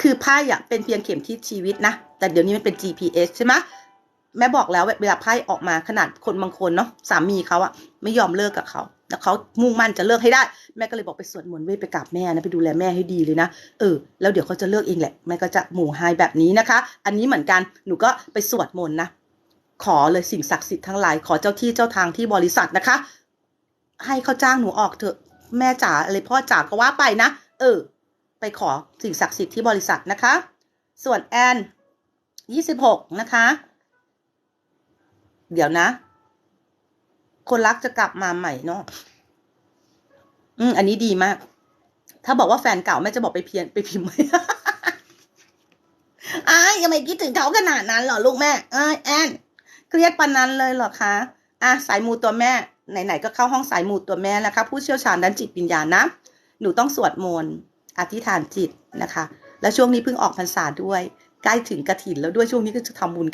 คือไพ่อะเป็นเพียงเข็มทิศชีวิตนะ แต่เดี๋ยวนี้มันเป็น GPS ใช่ไหมแม่บอกแล้วเวลาไพ่ออกมาขนาดคนบางคนเนาะสามีเขาอะไม่ยอมเลิกกับเขาแล้วเขามุ่งมั่นจะเลิกให้ได้ แม่ก็เลยบอกไปสวดมนต์เว้ยไปกราบแม่นะไปดูแลแม่ให้ดีเลยนะเออแล้วเดี๋ยวเขาจะเลิกเองแหละแม่ก็จะหมู่ไฮแบบนี้นะคะ อันนี้เหมือนกันหนูก็ไปสวดมนต์นะขอเลยสิ่งศักดิ์สิทธิ์ทั้งหลายขอเจ้าที่เจ้าทางที่บริษัทนะคะ ให้เขาจ้างหนูออกเถอะแม่จ๋าอะไรพ่อจ๋าก็ว่าไปนะเออ ไปขอสิ่งศักดิ์สิทธิ์ที่บริษัทนะคะ ส่วนแอนยี่สิบหกนะคะ เดี๋ยวนะ คนรักจะกลับมาใหม่เนาะอืมอันนี้ดีมาก ถ้าบอกว่าแฟนเก่าแม่จะบอกไปเพียนไปพิมพ์อ้ยังไม่คิดถึงเขาขนาดนั้นเหรอลูกแม่เอ้แอนเครียดปานนั้นเลยเหรอคะอะสายมูตัวแม่ไหนๆก็เข้าห้องสายมูตัวแม่แล้วค่ะผู้เชี่ยวชาญด้านจิตวิญญาณนะ หนูต้องสวดมนต์ อธิษฐานจิตนะคะ แล้วช่วงนี้เพิ่งออกพรรษาด้วย ใกล้ถึงกระถินแล้วด้วยช่วงนี้ก็จะทำบุญกัน